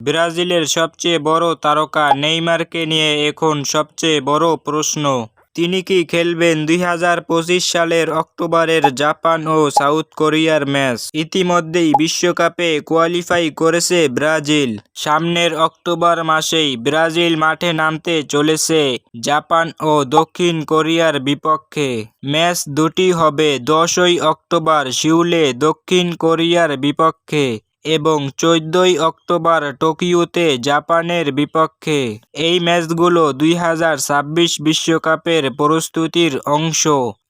ব্রাজিলের সবচেয়ে বড় তারকা নেইমারকে নিয়ে এখন সবচেয়ে বড় প্রশ্ন। তিনি কি খেলবেন দুই হাজার পঁচিশ সালের অক্টোবরের জাপান ও সাউথ কোরিয়ার ম্যাচ? ইতিমধ্যেই বিশ্বকাপে কোয়ালিফাই করেছে ব্রাজিল। সামনের অক্টোবর মাসেই ব্রাজিল মাঠে নামতে চলেছে জাপান ও দক্ষিণ কোরিয়ার বিপক্ষে। ম্যাচ দুটি হবে দশই অক্টোবর সিউলে দক্ষিণ কোরিয়ার বিপক্ষে। এবং চোদ্দই অক্টোবর টোকিওতে জাপানের বিপক্ষে এই ম্যাচগুলো দুই হাজার ছাব্বিশ বিশ্বকাপের প্রস্তুতির অংশ।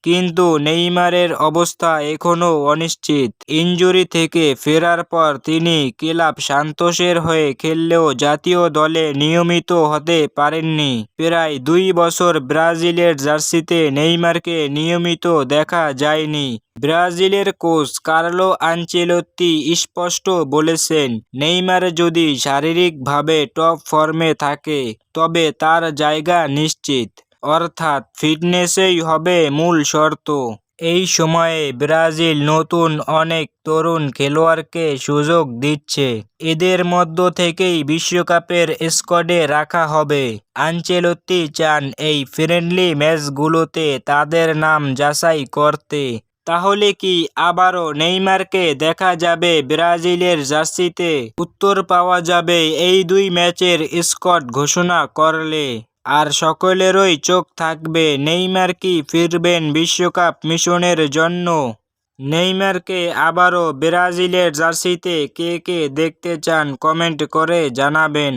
কিন্তু নেইমারের অবস্থা এখনও অনিশ্চিত। ইনজুরি থেকে ফেরার পর তিনি ক্লাব সান্তোসের হয়ে খেললেও জাতীয় দলে নিয়মিত হতে পারেননি। প্রায় দুই বছর ব্রাজিলের জার্সিতে নেইমারকে নিয়মিত দেখা যায়নি। ব্রাজিলের কোচ কার্লো আনচেলত্তি স্পষ্ট বলেছেন, নেইমার যদি শারীরিকভাবে টপ ফর্মে থাকে, তবে তার জায়গা নিশ্চিত। অর্থাৎ ফিটনেসেই হবে মূল শর্ত। এই সময়ে ব্রাজিল নতুন অনেক তরুণ খেলোয়াড়কে সুযোগ দিচ্ছে। এদের মধ্য থেকেই বিশ্বকাপের স্কোয়াডে রাখা হবে। আনচেলত্তি চান এই ফ্রেন্ডলি ম্যাচগুলোতে তাদের নাম যাচাই করতে। তাহলে কি আবারও নেইমারকে দেখা যাবে ব্রাজিলের জার্সিতে? উত্তর পাওয়া যাবে এই দুই ম্যাচের স্কট ঘোষণা করলে। আর সকলেরই চোখ থাকবে, নেইমার কি ফিরবেন বিশ্বকাপ মিশনের জন্য? নেইমারকে আবারও ব্রাজিলের জার্সিতে কে কে দেখতে চান কমেন্ট করে জানাবেন।